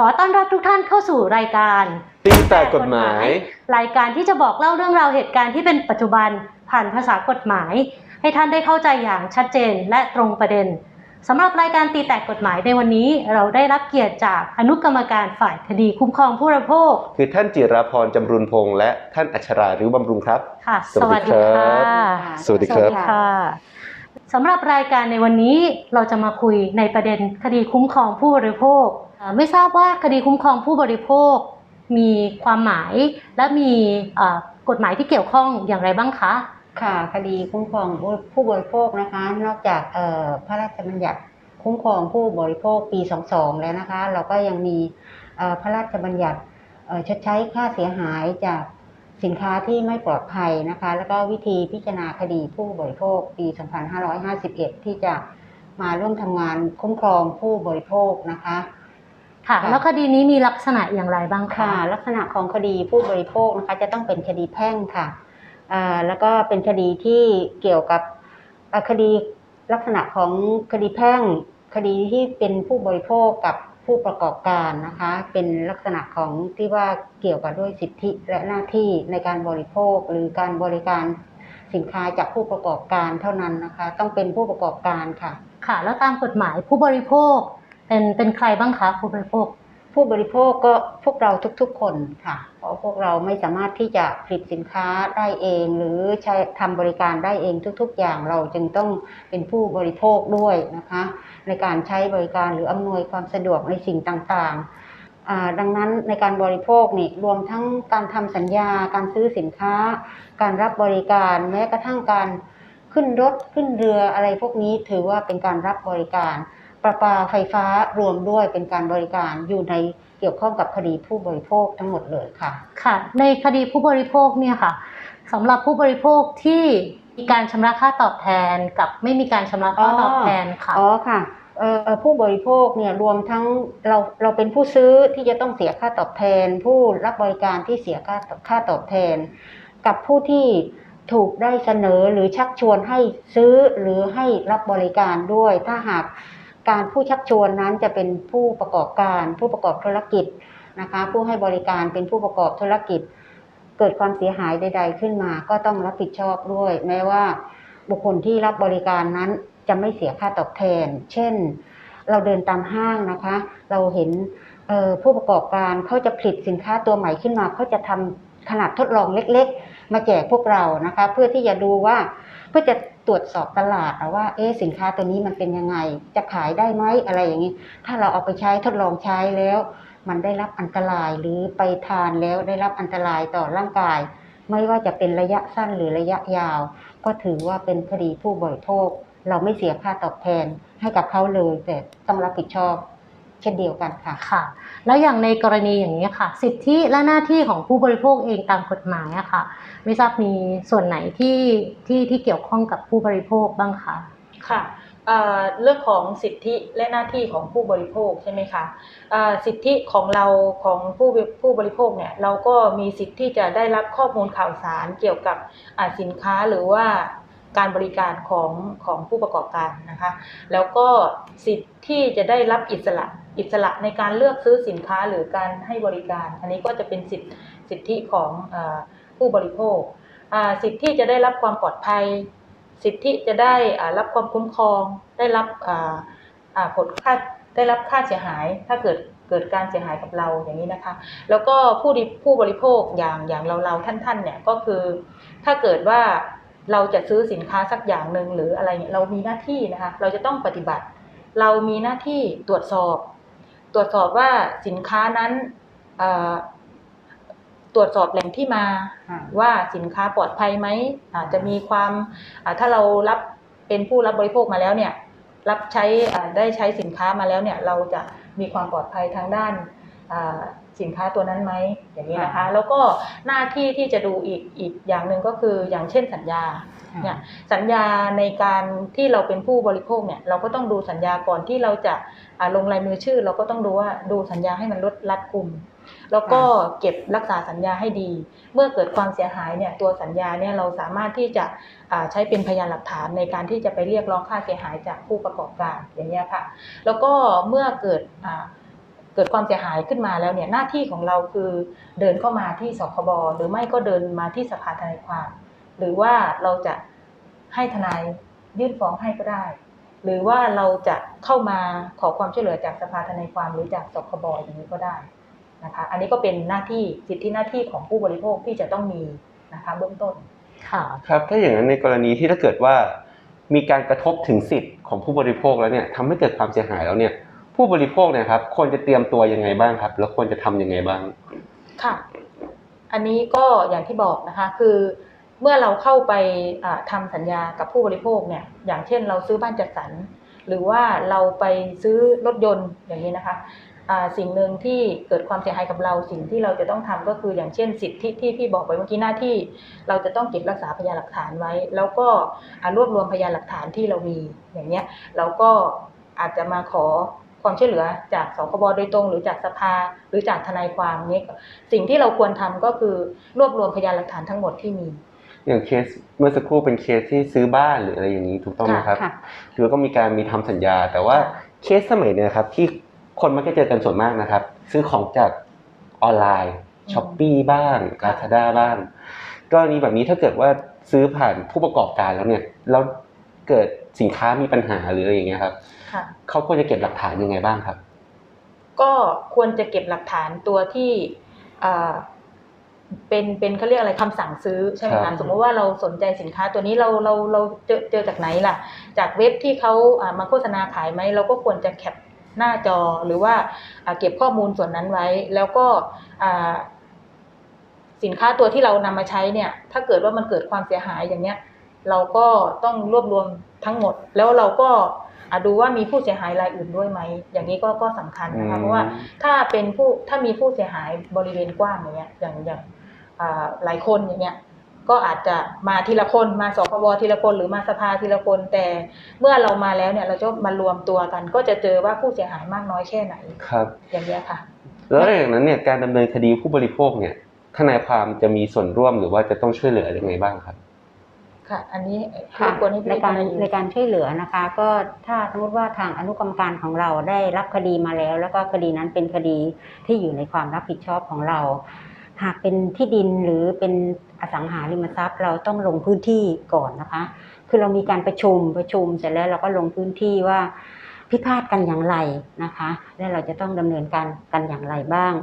ขอต้อนรับทุกท่านเข้าสู่รายการตีแต่กฎหมาย รายการที่จะบอกเล่าเรื่องราวเหตุการณ์ที่เป็นปัจจุบันผ่านภาษากฎหมาย ให้ท่านได้เข้าใจอย่างชัดเจนและตรงประเด็นสำหรับรายการตีแตกกฎหมายในวันนี้ เราได้รับเกียรติจากอนุกรรมการฝ่ายคดีคุ้มครองผู้บริโภค คือท่านจิราพรจำรุนพงษ์และท่านอัชราริ้วบำรุงครับ ค่ะ สวัสดีครับสวัสดีครับค่ะ สำหรับรายการในวันนี้เราจะมาคุยในประเด็นคดีคุ้มครองผู้บริโภค ไม่ทราบว่าคดีคุ้มครองผู้บริโภค มีความหมายและมีกฎหมายที่เกี่ยวข้องอย่างไรบ้างคะค่ะคดีคุ้มครองผู้บริโภคนะคะ นอกจากพระราชบัญญัติคุ้มครองผู้บริโภคปี 22 แล้วนะคะ เราก็ยังมีพระราชบัญญัติชดใช้ค่าเสียหายจาก สินค้าที่ไม่ปลอดภัยนะคะ แล้วก็วิธีพิจารณาคดีผู้บริโภคปี 2551 ที่จะมาร่วมทำงานคุ้มครองผู้บริโภคนะคะค่ะค่ะแล้วคดีนี้มีลักษณะอย่างไรบ้างคะค่ะ ลักษณะของคดีผู้บริโภคนะคะ จะต้องเป็นคดีแพ่งค่ะอ่าแล้วก็เป็นคดีที่เกี่ยวกับอ่าคดีลักษณะของคดีแพ่ง คดีที่เป็นผู้บริโภคกับ ผู้ประกอบการนะคะ เป็นลักษณะของที่ว่าเกี่ยวกับด้วยสิทธิและหน้าที่ในการบริโภค หรือการบริการสินค้าจากผู้ประกอบการเท่านั้นนะคะ ต้องเป็นผู้ประกอบการค่ะ ค่ะ แล้วตามกฎหมายผู้บริโภคเป็นเป็นใครบ้างคะผู้บริโภค ผู้บริโภคก็พวกเราทุกๆคนค่ะ เพราะพวกเราไม่สามารถที่จะผลิตสินค้าได้เอง หรือใช้ทำบริการได้เองทุก ๆ อย่างเราจึงต้องเป็นผู้บริโภคด้วยนะคะ ในการใช้บริการหรืออำนวยความสะดวกในสิ่งต่างๆ ดังนั้นในการบริโภคนี่รวมทั้งการทำสัญญา การซื้อสินค้า การรับบริการแม้กระทั่งการขึ้นรถขึ้นเรืออะไรพวกนี้ถือว่าเป็นการรับบริการ ประปาไฟฟ้ารวมด้วยเป็นการบริการอยู่ในเกี่ยวข้องกับคดีผู้บริโภคทั้งหมดเลยค่ะ ค่ะ ในคดีผู้บริโภคเนี่ยค่ะสำหรับผู้บริโภคที่มีการชำระค่าตอบแทนกับไม่มีการชำระค่าตอบแทนค่ะอ๋อค่ะเอ่อเอ่อผู้บริโภคเนี่ยรวมทั้งเราเราเป็นผู้ซื้อที่จะต้องเสียค่าตอบแทน ผู้รับบริการที่เสียค่าค่าตอบแทน กับผู้ที่ถูกได้เสนอหรือชักชวนให้ซื้อหรือให้รับบริการด้วย ถ้าหาก การผู้ชักชวนนั้นจะเป็นผู้ประกอบการ ผู้ประกอบธุรกิจนะคะผู้ให้บริการเป็นผู้ประกอบธุรกิจ เกิดความเสียหายใด ๆ ขึ้นมาก็ต้องรับผิดชอบด้วย แม้ว่าบุคคลที่รับบริการนั้นจะไม่เสียค่าตอบแทน เช่น เราเดินตามห้างนะคะ เราเห็นผู้ประกอบการเขาจะผลิตสินค้าตัวใหม่ขึ้นมาเขาจะทำขนาดทดลองเล็ก ๆ มาแจกพวกเรานะคะ เพื่อที่จะดูว่า เพื่อจะตรวจสอบตลาดอะว่าเอ๊สินค้าตัวนี้มันเป็นยังไง จะขายได้ไหมอะไรอย่างนี้ ถ้าเราเอาไปใช้ทดลองใช้แล้ว มันได้รับอันตรายหรือไปทานแล้วได้รับอันตรายต่อร่างกาย ไม่ว่าจะเป็นระยะสั้นหรือระยะยาว ก็ถือว่าเป็นคดีผู้บริโภค เราไม่เสียค่าตอบแทนให้กับเขาเลยแต่ต้องรับผิดชอบ เช่นเดียวกันค่ะค่ะ แล้วอย่างในกรณีอย่างนี้ค่ะ สิทธิและหน้าที่ของผู้บริโภคเองตามกฎหมายอะค่ะ ไม่ทราบมีส่วนไหนที่ที่ที่เกี่ยวข้องกับผู้บริโภคบ้างคะค่ะเอ่อเรื่องของสิทธิและหน้าที่ของผู้บริโภคใช่ไหมคะเอ่อสิทธิของเราของผู้ผู้บริโภคเนี่ยเราก็มีสิทธิ์ที่จะได้รับข้อมูลข่าวสารเกี่ยวกับอ่าสินค้าหรือว่าการบริการของของผู้ประกอบการนะคะ แล้วก็สิทธิ์ที่จะได้รับอิสระ อิสระในการเลือกซื้อสินค้าหรือการให้บริการ อันนี้ก็จะเป็นสิทธิสิทธิของอผู้บริโภค สิทธิจะได้รับความปลอดภัย สิทธิจะได้รับความคุ้มครอง ได้รับผลค่าได้รับค่าเสียหาย ถ้าเกิดเกิดการเสียหายกับเราอย่างนี้นะคะ แล้วก็ผู้ผู้บริโภคอย่างอย่างเราเราท่านท่านๆเนี่ยก็คือ ถ้าเกิดว่าเราจะซื้อสินค้าสักอย่างหนึ่งหรืออะไรเนี่ยเรามีหน้าที่นะคะ เราจะต้องปฏิบัติ เรามีหน้าที่ตรวจสอบ ตรวจสอบว่าสินค้านั้นเอ่อตรวจสอบแหล่งที่มาค่ะว่าสินค้าปลอดภัยไหมอาจจะมีความอ่าถ้าเรารับเป็นผู้รับบริโภคมาแล้วเนี่ยรับใช้อ่าได้ใช้สินค้ามาแล้วเนี่ยเราจะมีความปลอดภัยทางด้านอ่าสินค้าตัวนั้นไหมอย่างนี้นะคะค่ะแล้วก็หน้าที่ที่จะดูอีกอีกอย่างหนึ่งก็คืออย่างเช่นสัญญา เนี่ยสัญญาในการที่เราเป็นผู้บริโภคเนี่ยเราก็ต้องดูสัญญาก่อนที่เราจะาลงลายมือชื่อ เราก็ต้องดูว่าดูสัญญาให้มันลดรัดกุมแล้วก็เก็บรักษาสัญญาให้ดี เมื่อเกิดความเสียหายเนี่ยตัวสัญญาเนี่ยเราสามารถที่จะใช้เป็นพยานหลักฐานในการที่จะไปเรียกร้องค่าเสียหายจากผู้ประกอบการอย่างนี้ค่ะ แล้วก็เมื่อเกิดเกิดความเสียหายขึ้นมาแล้วเนี่ยหน้าที่ของเราคือเดินเข้ามาที่สคบหรือไม่ก็เดินมาที่สภาทนายความ หรือว่าเราจะให้ทนายยื่นฟ้องให้ก็ได้ หรือว่าเราจะเข้ามาขอความช่วยเหลือจากสภาทนายความหรือจากสคบอย่างนี้ก็ได้นะคะอันนี้ก็เป็นหน้าที่สิทธิหน้าที่ของผู้บริโภคที่จะต้องมีนะคะเบื้องต้นค่ะครับถ้าอย่างนั้นในกรณีที่ถ้าเกิดว่า มีการกระทบถึงสิทธิ์ของผู้บริโภคแล้วเนี่ยทำให้เกิดความเสียหายแล้วเนี่ยผู้บริโภคเนี่ยครับควรจะเตรียมตัวยังไงบ้างครับ แล้วควรจะทำยังไงบ้างค่ะ อันนี้ก็อย่างที่บอกนะคะคือ เมื่อเราเข้าไปอ่าทำสัญญากับผู้บริโภคเนี่ยอย่างเช่นเราซื้อบ้านจัดสรรหรือว่าเราไปซื้อรถยนต์อย่างนี้นะคะสิ่งหนึ่งที่เกิดความเสียหายกับเราสิ่งที่เราจะต้องทำก็คืออย่างเช่นสิทธิที่พี่บอกไปเมื่อกี้หน้าที่ เราจะต้องเก็บรักษาพยานหลักฐานไว้ แล้วก็รวบรวมพยานหลักฐานที่เรามีอย่างเนี้ยเราก็อาจจะมาขอความช่วยเหลือจากสคบโดยตรง หรือจากสภาหรือจากทนายความเนี้ยสิ่งที่เราควรทำก็คือรวบรวมพยานหลักฐานทั้งหมดที่มี อย่างเคสเมื่อสักครู่เป็นเคสที่ซื้อบ้านหรืออะไรอย่างนี้ถูกต้องไหมครับค่ะคือก็มีการมีทำสัญญา แต่ว่าค่ะเคสสมัยเนี่ยครับที่คนมักจะเจอกันส่วนมากนะครับ ซื้อของจากออนไลน์ช้อปปีบ้างลาซาด้าบ้างกรณีแบบนี้ถ้าเกิดว่าซื้อผ่านผู้ประกอบการแล้วเนี่ยแล้วเกิดสินค้ามีปัญหาหรืออะไรอย่างเงี้ยครับค่ะเขาควรจะเก็บหลักฐานยังไงบ้างครับ ก็ควรจะเก็บหลักฐานตัวที่อ่า เป็นเป็นเขาเรียกอะไรคำสั่งซื้อใช่ไหมครัคะบสมมติว่าเราสนใจสินค้าตัวนี้เราเราเราเจอเจอจากไหนล่ะ จากเว็บที่เขาอ่ามาโฆษณาขายไหมเราก็ควรจะแคปหน้าจอหรือว่าอ่าเก็บข้อมูลส่วนนั้นไว้ แล้วก็อ่าสินค้าตัวที่เรานำมาใช้เนี่ย ถ้าเกิดว่ามันเกิดความเสียหายอย่างเนี้ย เราก็ต้องรวบรวมทั้งหมด แล้วเราก็อะดูว่ามีผู้เสียหายรายอื่นด้วยไหม อย่างนี้ก็ก็สำคัญนะคะเพราะว่าถ้าเป็นผู้ถ้ามีผู้เสียหายบริเวณกว้างอย่างเงี้ยอย่างอย่างอ่า หลายคนอย่างเงี้ยก็อาจจะมาทีละคนมาสคบทีละคนหรือมาสภาทีละคน แต่เมื่อเรามาแล้วเนี่ยเราจะมารวมตัวกัน ก็จะเจอว่าผู้เสียหายมากน้อยแค่ไหนครับ อย่างเงี้ยค่ะ แล้วอย่างนั้นเนี่ยการดำเนินคดีผู้บริโภคเนี่ยทนายความจะมีส่วนร่วมหรือว่าจะต้องช่วยเหลือยังไงบ้างครับ ค่ะ อันนี้รค่ะบกวนให้พี่ในการทยในการช่วยเหลือนะคะ ก็ถ้าสมมติว่าทางอนุกรรมการของเราได้รับคดีมาแล้ว แล้วก็คดีนั้นเป็นคดีที่อยู่ในความรับผิดชอบของเรา หากเป็นที่ดินหรือเป็นอสังหาริมทรัพย์ เราต้องลงพื้นที่ก่อนนะคะ คือเรามีการประชุมประชุมเสร็จแล้วเราก็ลงพื้นที่ว่าพิพาทกันอย่างไรนะคะ และเราจะต้องดำเนินการกันอย่างไรบ้าง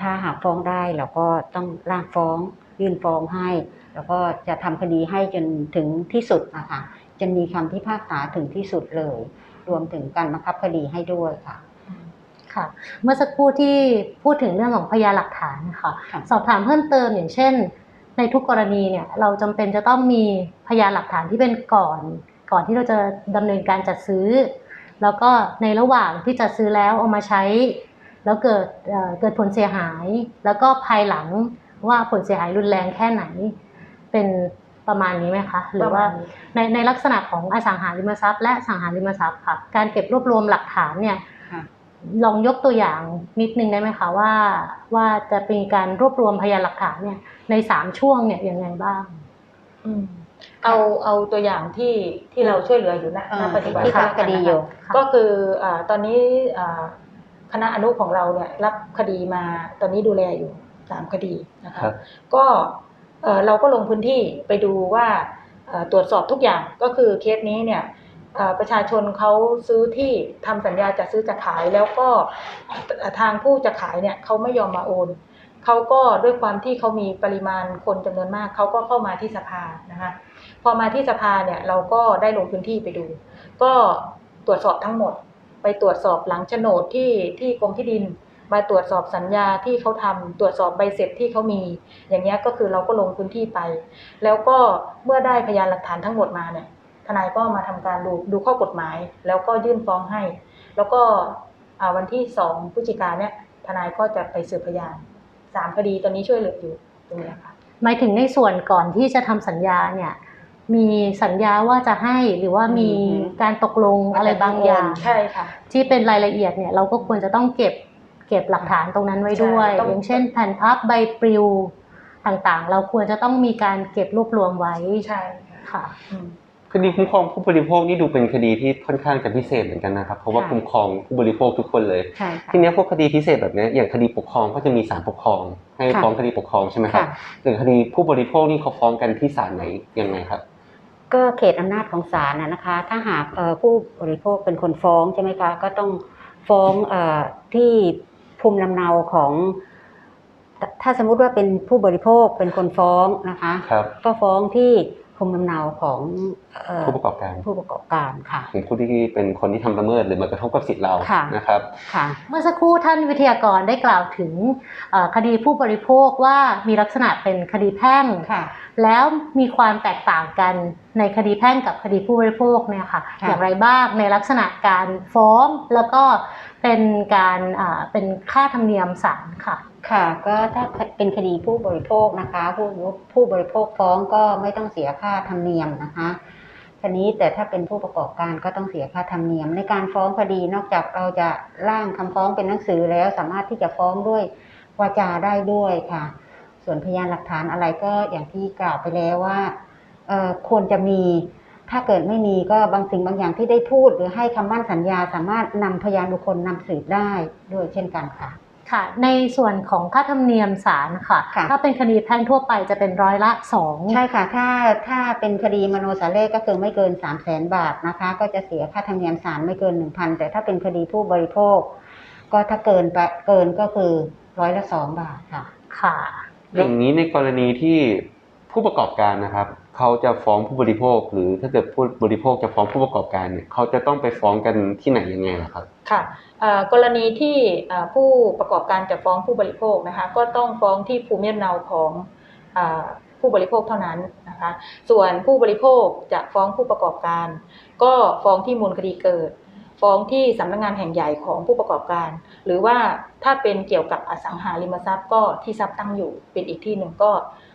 ถ้าหากฟ้องได้เราก็ต้องร่างฟ้อง ยื่นฟ้องให้ แล้วก็จะทำคดีให้จนถึงที่สุดนะคะจนมีคำพิพากษาถึงที่สุดเลย รวมถึงการบังคับคดีให้ด้วยค่ะ ค่ะ เมื่อสักครู่ที่พูดถึงเรื่องของพยานหลักฐานค่ะค่ะสอบถามเพิ่มเติมอย่างเช่น ในทุกกรณีเนี่ยเราจำเป็นจะต้องมีพยานหลักฐานที่เป็นก่อน ก่อนที่เราจะดำเนินการจัดซื้อ แล้วก็ในระหว่างที่จัดซื้อแล้วเอามาใช้ แล้วเกิดเอ่อเกิดผลเสียหาย แล้วก็ภายหลังว่าผลเสียหายรุนแรงแค่ไหน เป็นประมาณนี้ไหมคะหรือว่าประมาณนี้ในในลักษณะของอสังหาริมทรัพย์และสังหาริมทรัพย์ค่ะการเก็บรวบรวมหลักฐานเนี่ยค่ะ ลองยกตัวอย่างนิดนึงได้ไหมคะว่าว่าจะเป็นการรวบรวมพยานหลักฐานเนี่ย ในสามช่วงเนี่ยยังไงบ้างอืมเอาเอาตัวอย่างที่ที่เราช่วยเหลืออยู่ณเอ่อณปัจจุบันที่ค่ะทำคดีอยู่ค่ะก็คืออ่าตอนนี้อ่าคณะอนุของเราเนี่ยรับคดีมาตอนนี้ดูแลอยู่สามคดีนะคะครับก็เอ่อเราก็ลงพื้นที่ไปดูว่าเอ่อตรวจสอบทุกอย่างก็คือเคสนี้เนี่ยเอ่อ ประชาชนเขาซื้อที่ทำสัญญาจะซื้อจะขายแล้วก็ทางผู้จะขายเนี่ยเขาไม่ยอมมาโอนเขาก็ด้วยความที่เขามีปริมาณคนจำนวนมากเขาก็เข้ามาที่สภานะคะพอมาที่สภาเนี่ยเราก็ได้ลงพื้นที่ไปดู ก็ตรวจสอบทั้งหมด ไปตรวจสอบหลังโฉนดที่ที่กรมที่ดิน มาตรวจสอบสัญญาที่เขาทำตรวจสอบใบเสร็จที่เขามี อย่างเงี้ยก็คือเราก็ลงพื้นที่ไป แล้วก็เมื่อได้พยานหลักฐานทั้งหมดมาเนี่ย ทนายก็มาทำการดูดูข้อกฎหมาย แล้วก็ยื่นฟ้องให้ แล้วก็อ่าวันที่สองพฤศจิกาเนี่ยทนายก็จะไปสืบพยานสามคดีตอนนี้ช่วยเหลืออยู่ตรงเนี้ยค่ะหมายถึงในส่วนก่อนที่จะทำสัญญาเนี่ยมีสัญญาว่าจะให้หรือว่ามีอือฮึการตกลงอะไรบางอย่างใช่ค่ะที่เป็นรายละเอียดเนี่ยเราก็ควรจะต้องเก็บเก็บหลักฐานตรงนั้นไว้ด้วยใช่ต้องอย่างเช่น แผ่นพับใบปลิวต่างๆ เราควรจะต้องมีการเก็บรวบรวมไว้ใช่ค่ะ ค่ะอืมคดีคุ้มครองผู้บริโภคนี่ดูเป็นคดีที่ค่อนข้างจะพิเศษเหมือนกันนะครับ เพราะว่าค่ะคุ้มครองผู้บริโภคทุกคนเลยใช่ค่ะทีเนี้ยพวกคดีพิเศษแบบเนี้ยอย่างคดีปกครองก็จะมีศาลปกครอง ให้ค่ะฟ้องคดีปกครองใช่ไหมครับค่ะแต่คดีผู้บริโภคนี่เขาฟ้องกันที่ศาลไหนยังไงครับ ก็เขตอำนาจของศาลนะนะคะ ถ้าหากเอ่อผู้บริโภคเป็นคนฟ้องใช่ไหมคะก็ต้องฟ้องเออที่ภูมิลำเนาของถ้าถ้าสมมุติว่าเป็นผู้บริโภคเป็นคนฟ้องนะคะครับก็ฟ้องที่ ภูมิลำเนาของเอ่อผู้ประกอบการผู้ประกอบการค่ะ ของผู้ที่เป็นคนที่ทำละเมิดหรือมากระทบกับสิทธิ์เราค่ะ นะครับ ค่ะเมื่อสักครู่ท่านวิทยากรได้กล่าวถึงเอ่อคดีผู้บริโภคว่ามีลักษณะเป็นคดีแพ่ง ค่ะ แล้วมีความแตกต่างกันในคดีแพ่งกับคดีผู้บริโภคเนี่ยค่ะ ค่ะ อย่างไรบ้างในลักษณะการฟ้องแล้วก็เป็นการอ่าเป็นค่าธรรมเนียมศาลค่ะ ค่ะก็ถ้าเป็นคดีผู้บริโภคนะคะ ผู้ผู้บริโภคฟ้องก็ไม่ต้องเสียค่าธรรมเนียมนะคะทีนี้แต่ถ้าเป็นผู้ประกอบการก็ต้องเสียค่าธรรมเนียม ในการฟ้องคดีนอกจากเราจะร่างคำฟ้องเป็นหนังสือแล้ว สามารถที่จะฟ้องด้วยวาจาได้ด้วยค่ะ ส่วนพยานหลักฐานอะไรก็อย่างที่กล่าวไปแล้วว่าควรจะมีถ้าเกิดไม่มีก็บางสิ่งบางอย่างที่ได้พูด หรือให้คำมั่นสัญญาสามารถนำพยานบุคคลนำสืบได้ด้วยเช่นกันค่ะ ค่ะ ในส่วนของค่าธรรมเนียมศาลค่ะ ค่ะ ถ้าเป็นคดีแพ่งทั่วไปจะเป็นร้อยละสองใช่ค่ะ ถ้าถ้าเป็นคดีมโนสาเล่ก็คือไม่เกิน 3 0 0แสนบาทนะคะ ก็จะเสียค่าธรรมเนียมศาลไม่เกิน 1,000 แต่ถ้าเป็นคดีผู้บริโภค ก็ถ้าเกินไปเกินก็คือร้อยละสองบาทค่ะ ค่ะ อย่างนี้ในกรณีที่ผู้ประกอบการนะครับ เขาจะฟ้องผู้บริโภค หรือถ้าเกิดผู้บริโภคจะฟ้องผู้ประกอบการเนี่ยเขาจะต้องไปฟ้องกันที่ไหนยังไงล่ะครับค่ะกรณีที่ผู้ประกอบการจะฟ้องผู้บริโภคนะคะก็ต้องฟ้องที่ภูมิลำเนาของอผู้บริโภคเท่านั้นนะคะ ส่วนผู้บริโภคจะฟ้องผู้ประกอบการ ก็ฟ้องที่มูลคดีเกิด ฟ้องที่สำนักงานแห่งใหญ่ของผู้ประกอบการ หรือว่าถ้าเป็นเกี่ยวกับอสังหาริมทรัพย์ก็ที่ทรัพย์ตั้งอยู่เป็นอีกที่หนึ่งก็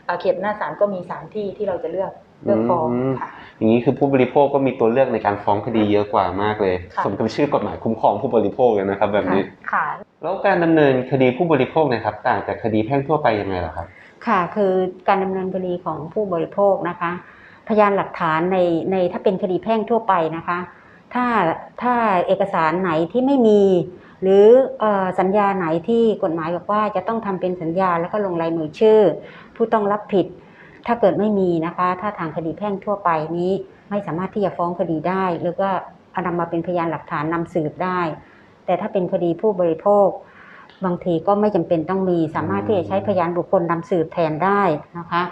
เอ่อเขตหน้าศาลก็มีสามที่ที่เราจะเลือกเลือกฟ้องอืมค่ะอย่างนี้คือผู้บริโภคก็มีตัวเลือกในการฟ้องคดีเยอะกว่ามากเลยค่ะสมกับชื่อกฎหมายคุ้มครองผู้บริโภคเลยนะครับ แบบนี้ค่ะแล้วการดำเนินคดีผู้บริโภคเนะครับ ต่างจากคดีแพ่งทั่วไปยังไงล่ะครับค่ะ คือการดำเนินคดีของผู้บริโภคนะคะ พยานหลักฐานในในถ้าเป็นคดีแพ่งทั่วไปนะคะ ถ้าถ้าเอกสารไหนที่ไม่มี หรืออสัญญาไหนที่กฎหมายบอกว่าจะต้องทำเป็นสัญญาแล้วก็ลงลายมือชื่อ ผู้ต้องรับผิด ถ้าเกิดไม่มีนะคะ ถ้าทางคดีแพ่งทั่วไปนี้ ไม่สามารถที่จะฟ้องคดีได้ หรือก็เอานำมาเป็นพยานหลักฐานนำสืบได้ แต่ถ้าเป็นคดีผู้บริโภค บางทีก็ไม่จำเป็นต้องมีสามารถที่จะใช้พยานบุคคลนำสืบแทนได้นะคะ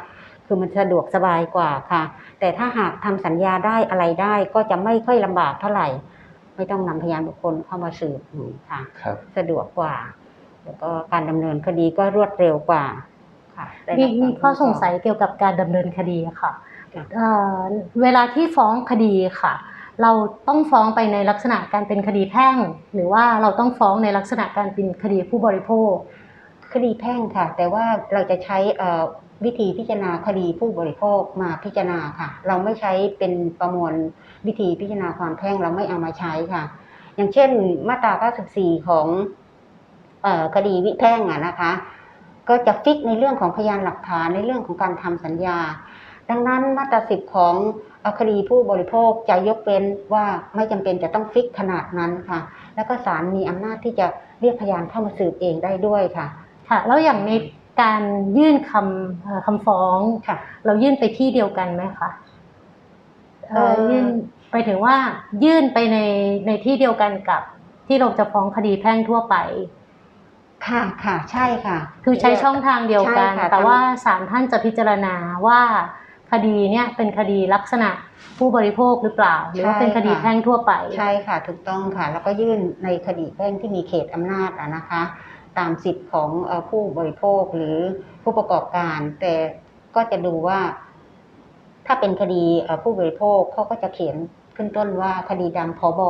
คือมันสะดวกสบายกว่าค่ะ แต่ถ้าหากทำสัญญาได้อะไรได้ก็จะไม่ค่อยลำบากเท่าไหร่ ไม่ต้องนำพยานบุคคลเข้ามาสืบอืมค่ะครับสะดวกกว่า แล้วก็การดำเนินคดีก็รวดเร็วกว่าค่ะได้มีรับมีควาข้อคุ้สมงครสัยเกี่ยวกับการดำเนินคดีค่ะค่ะเอ่อเวลาที่ฟ้องคดีค่ะ เราต้องฟ้องไปในลักษณะการเป็นคดีแพ่ง หรือว่าเราต้องฟ้องในลักษณะการเป็นคดีผู้บริโภค คดีแพ่งค่ะ แต่ว่าเราจะใช้วิธีพิจารณาคดีผู้บริโภคมาพิจารณาค่ะ เราไม่ใช้เป็นประมวลวิธีพิจารณาความแพ่งเราไม่เอามาใช้ค่ะ อย่างเช่นมาตรา 94 ของเอ่อคดีวิแพ่งอะนะคะ ก็จะฟิกในเรื่องของพยานหลักฐานในเรื่องของการทำสัญญา ดังนั้นมาตราสิบของคดีผู้บริโภคจะยกเว้นว่าไม่จำเป็นจะต้องฟิกขนาดนั้นค่ะ แล้วก็ศาลมีอำนาจที่จะเรียกพยานเข้ามาสืบเองได้ด้วยค่ะ ค่ะแล้วอย่างในการยื่นคำเอ่อคำฟ้องค่ะ เรายื่นไปที่เดียวกันไหมคะเอ่อเอ่อยื่นไปถึงว่ายื่นไปในในที่เดียวกันกับที่เราจะฟ้องคดีแพ่งทั่วไป ค่ะค่ะ ใช่ค่ะ คือใช้ช่องทางเดียวกันใช่ค่ะแต่ว่าศาลท่านจะพิจารณาว่าคดีเนี่ยเป็นคดีลักษณะผู้บริโภคหรือเปล่า หรือว่าเป็นคดีแพ่งทั่วไป ใช่ค่ะ ถูกต้องค่ะ แล้วก็ยื่นในคดีแพ่งที่มีเขตอำนาจอะนะคะ ตามสิทธิ์ของผู้บริโภคหรือผู้ประกอบการ แต่ก็จะดูว่า ถ้าเป็นคดีผู้บริโภคเขาก็จะเขียนขึ้นต้นว่าคดีดำพอบ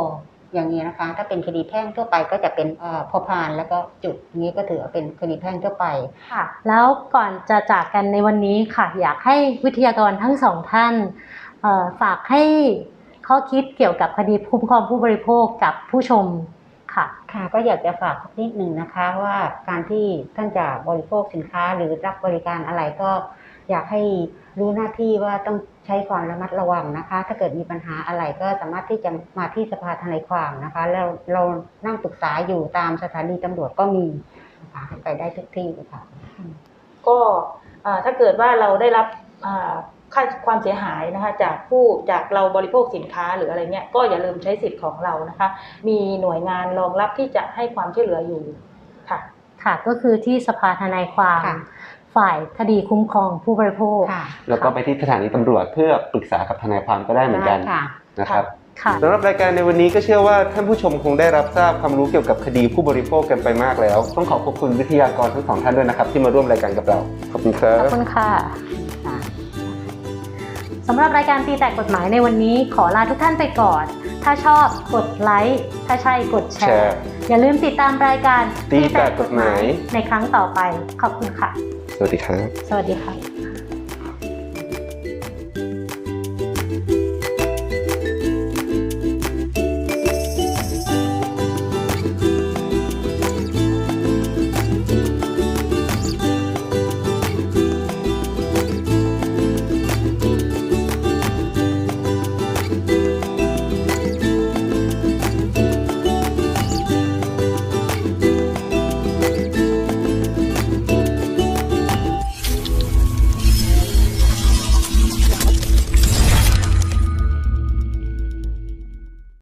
อย่างนี้นะคะ ถ้าเป็นคดีแพ่งทั่วไปก็จะเป็นอ่อพอพานแล้วก็จุดนี้ก็ถือเป็นคดีแพ่งทั่วไปค่ะ แล้วก่อนจะจากกันในวันนี้ค่ะ อยากให้วิทยากรทั้งสองท่านฝากให้ข้อคิดเกี่ยวกับคดีคุ้มครองผู้บริโภคกับผู้ชม ค่ะ ค่ะก็อยากจะฝากนิดหนึ่งนะคะว่าการที่ท่านจะบริโภคสินค้าหรือรับบริการอะไรก็ อยากให้รู้หน้าที่ว่าต้องใช้ความระมัดระวังนะคะ ถ้าเกิดมีปัญหาอะไรก็สามารถที่จะมาที่สภาทนายความนะคะ แล้วเรานั่งปรึกษาอยู่ตามสถานีตำรวจก็มีนะคะไปได้ทุกที่เลยค่ะ ก็อ่าถ้าเกิดว่าเราได้รับอ่า ค่าความเสียหายนะคะจากผู้จากเราบริโภคสินค้าหรืออะไรเงี้ยก็อย่าลืมใช้สิทธิ์ของเรานะคะ มีหน่วยงานรองรับที่จะให้ความช่วยเหลืออยู่ค่ะค่ะก็คือที่สภาทนายความค่ะฝ่ายคดีคุ้มครองผู้บริโภคค่ะแล้วก็ไปที่สถานีตำรวจเพื่อปรึกษากับทนายความก็ได้เหมือนกันค่ะนะครับค่ะสำหรับรายการในวันนี้ก็เชื่อว่าท่านผู้ชมคงได้รับทราบความรู้เกี่ยวกับคดีผู้บริโภคกันไปมากแล้ว ต้องขอขอบคุณวิทยากรทั้งสองท่านด้วยนะครับ ที่มาร่วมรายการกับเรา ขอบคุณครัขอบบคุณค่ะค่ะ สำหรับรายการตีแตกกฎหมายในวันนี้ขอลาทุกท่านไปก่อน ถ้าชอบกดไลค์ ถ้าใช่กดแชแชร์ร์ อย่าลืมติดตามรายการตีแตกกฎหมายในครั้งต่อไป ขอบคุณค่ะ สวัสดีครับ สวัสดีค่ะ